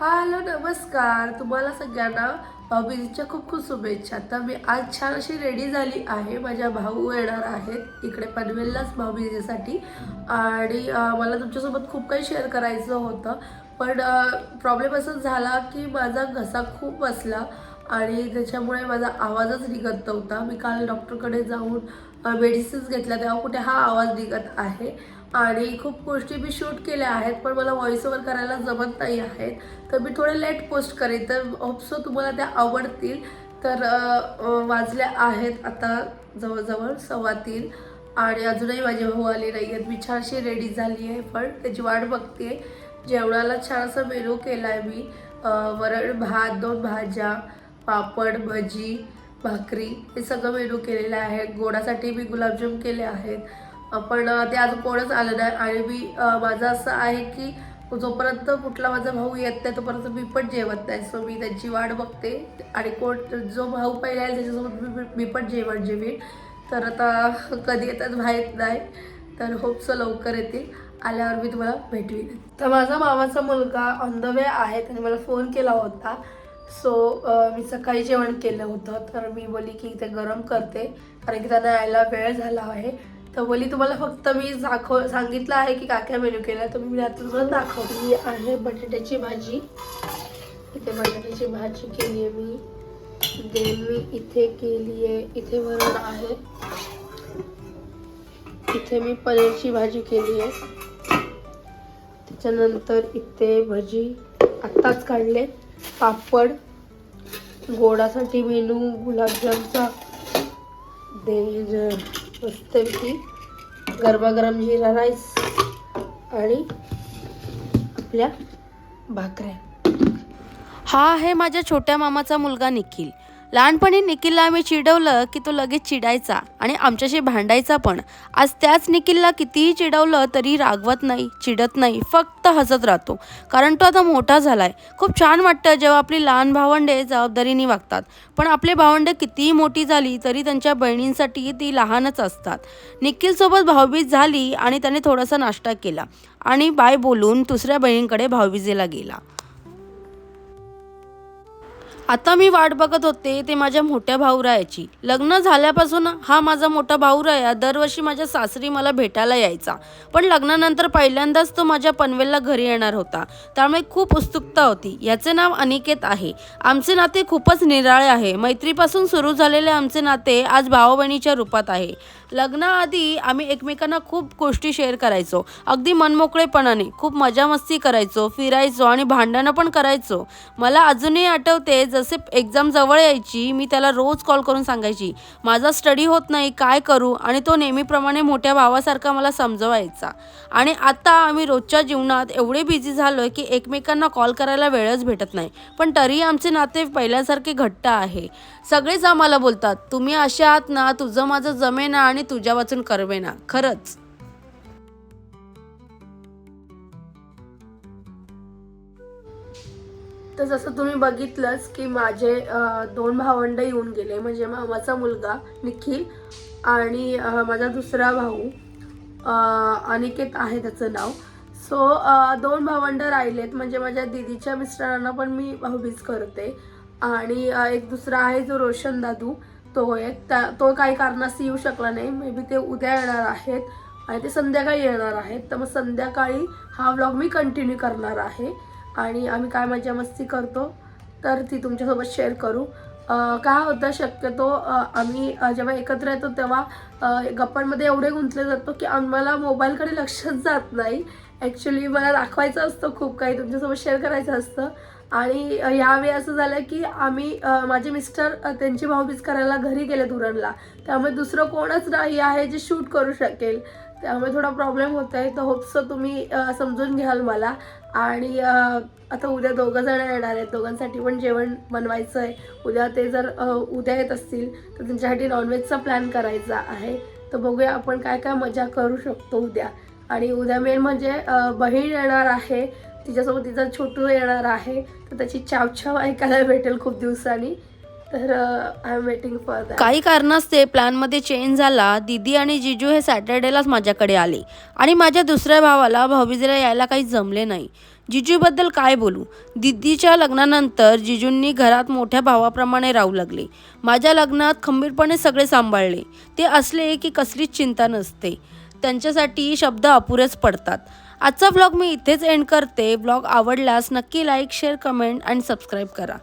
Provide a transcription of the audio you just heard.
Hello नमस्कार. तुम्हाला सगळ्यांना भाऊबीजेच्या खूप खूप शुभेच्छा. तर मी आज छान अशी रेडी झाली आहे. माझ्या भाऊ येणार आहेत इकडे पनवेललाच भाऊबीजेसाठी. आणि मला तुमच्यासोबत खूप काही शेअर करायचं होतं. पण प्रॉब्लेम असा झाला की माझा घसा खूप बसला आणि त्याच्यामुळे माझा आवाजच निघत नव्हता. मी काल डॉक्टरकडे जाऊन मेडिसिन्स घेतल्या तेव्हा कुठे हा आवाज निघत आहे. आणि खूप गोष्टी मी शूट केल्या आहेत पण मला व्हॉइस ओव्हर करायला जमत नाही आहेत. तर मी थोडे लेट पोस्ट करेन. तर होपसो तुम्हाला त्या आवडतील. तर वाजल्या आहेत आता जवळजवळ सव्वा तीन. आणि अजूनही माझे भाऊ आले नाही आहेत मी छानशी रेडी झाली आहे पण त्याची वाट बघते जेवणाला छान असा मेनू केला आहे मी वरण भात दोन भाज्या पापड भजी भाकरी हे सगळं मेनू केलेलं आहे. गोडासाठी मी गुलाबजाम केले आहेत. पण ते आज कोणच आलं नाही. आणि मी माझं असं आहे की जोपर्यंत कुठला माझा भाऊ येत नाही तोपर्यंत मी पण जेवत नाही. सो मी त्यांची वाट बघते. आणि कोण जो भाऊ पहिला येईल त्याच्यासोबत मी मी पण जेवण जेवीन. तर आता कधी येतात माहीत नाही. तर होपसो लवकर येतील. आल्यावर मी तुम्हाला भेटवीन. तर माझा मामाचा मुलगा ऑन द वे आहे. त्याने मला फोन केला होता. सो मी सकाळी जेवण केलं होतं. तर मी बोली की ते गरम करते. कारण की त्यांना यायला वेळ झाला आहे. तर बोली तुम्हाला फक्त मी दाखव सांगितलं आहे की काय काय मेनू केला तर मी आता तुम्हाला दाखवली आहे बटाट्याची भाजी. इथे बटाट्याची भाजी केली आहे मी. देन मी इथे केली आहे. इथे वरण आहे. इथे मी पनीरची भाजी केली आहे. त्याच्यानंतर इथे भजी आत्ताच काढले. पापड. गोडासाठी मेनू गुलाबजामचा देन मस्तपैकी गरमागरम जिरा राईस आणि आपल्या भाकऱ्या. हा आहे माझ्या छोट्या मामाचा मुलगा निखिल. लहानपणी निखिलला आम्ही चिडवलं की तो लगेच चिडायचा आणि आमच्याशी भांडायचा पण. आज त्याच निखिलला कितीही चिडवलं तरी रागवत नाही चिडत नाही फक्त हसत राहतो. कारण तो आता मोठा झालाय. खूप छान वाटतं जेव्हा आपली लहान भावंडे जबाबदारीने वागतात. पण आपले भावंडे कितीही मोठी झाली तरी त्यांच्या बहिणींसाठी ती लहानच असतात. निखिलसोबत भाऊबीज झाली आणि त्याने थोडासा नाश्ता केला आणि बाय बोलून दुसऱ्या बहिणींकडे भाऊबीजेला गेला. आता मी वाट बघत होते ते माझ्या मोठ्या भाऊरायाची. लग्न झाल्यापासून हा माझा मोठा भाऊराया दरवर्षी माझ्या सासरी मला भेटायला यायचा. पण लग्नानंतर पहिल्यांदाच तो माझ्या पनवेलला घरी येणार होता. त्यामुळे खूप उत्सुकता होती. याचे नाव अनिकेत आहे. आमचे नाते खूपच निराळे आहे. मैत्रीपासून सुरू झालेले आमचे नाते आज भाऊ बहिणीच्या रूपात आहे. लग्नाआधी आम्ही एकमेकांना खूप गोष्टी शेअर करायचो. अगदी मनमोकळेपणाने खूप मजा मस्ती करायचो फिरायचो आणि भांडणं पण करायचो. मला अजूनही आठवते जसे एक्झाम जवळ यायची मी त्याला रोज कॉल करून सांगायची माझा स्टडी होत नाही काय करू? आणि तो नेहमीप्रमाणे मोठ्या भावासारखा मला समजवायचा. आणि आता आम्ही रोजच्या जीवनात एवढे बिझी झालो आहे की एकमेकांना कॉल करायला वेळच भेटत नाही. पण तरी आमचे नाते पहिल्यासारखे घट्ट आहे. सगळेच आम्हाला बोलतात तुम्ही असे आहात ना तुझं माझं जमेना आणि तुझ्या वाचून करवेना. खरंच. तर जसं तुम्ही बघितलंच की माझे दोन भावंड येऊन गेले. म्हणजे मामाचा मुलगा निखिल आणि माझा दुसरा भाऊ अनिकेत आहे त्याचं नाव. सो दोन भावंड राहिलेत. म्हणजे माझ्या दिदीच्या मिस्टरांना पण मी भाऊबीज करते. आणि एक दुसरा आहे जो रोशन दादू. तो एक. त्या तो काही कारणास्तव येऊ शकला नाही. मे बी ते उद्या येणार आहेत आणि ते संध्याकाळी येणार आहेत. तर मग संध्याकाळी हा व्लॉग मी कंटिन्यू करणार आहे. आणि आम्ही काय मजा मस्ती करतो तर ती तुमच्यासोबत शेअर करू. काय होतं शक्यतो आम्ही जेव्हा एकत्र येतो तेव्हा गप्पांमध्ये एवढे गुंतले जातो की आम्हाला मोबाईलकडे लक्षच जात नाही. ॲक्च्युली मला दाखवायचं असतं खूप काही तुमच्यासोबत शेअर करायचं असतं. आणि यावेळी असं झालं की आम्ही माझे मिस्टर त्यांची भाऊबीज करायला घरी गेले धुरणला त्यामुळे दुसरं कोणच नाही आहे जे शूट करू शकेल. त्यामुळे थोडा प्रॉब्लेम होत आहे. तर होप्स तुम्ही समजून घ्याल मला. आणि आता उद्या दोघं जण येणार आहेत. दोघांसाठी पण जेवण बनवायचं आहे. उद्या ते जर उद्या येत असतील तर त्यांच्यासाठी नॉनव्हेजचा प्लॅन करायचा आहे. तर बघूया आपण काय काय मजा करू शकतो उद्या. आणि उद्या मेन म्हणजे बहीण येणार आहे. तिच्यासोबत तिचा छोटू येणार आहे. तर त्याची चावछाव ऐकायला भेटेल खूप दिवसांनी. तर आय एम वेटिंग फॉर काही कारणास्ते प्लॅनमध्ये चेंज झाला. दीदी आणि जिजू हे सॅटर्डेलाच माझ्याकडे आले. आणि माझ्या दुसऱ्या भावाला भाऊबीजेला यायला काही जमले नाही. जिजूबद्दल काय बोलू? दीदीच्या लग्नानंतर जिजूंनी घरात मोठ्या भावाप्रमाणे राहू लागले. माझ्या लग्नात खंबीरपणे सगळे सांभाळले. ते असले की कसलीच चिंता नसते. त्यांच्यासाठी शब्द अपुरेच पडतात. आजचा ब्लॉग मी इथेच एंड करते. ब्लॉग आवडल्यास नक्की लाईक शेअर कमेंट आणि सबस्क्राईब करा.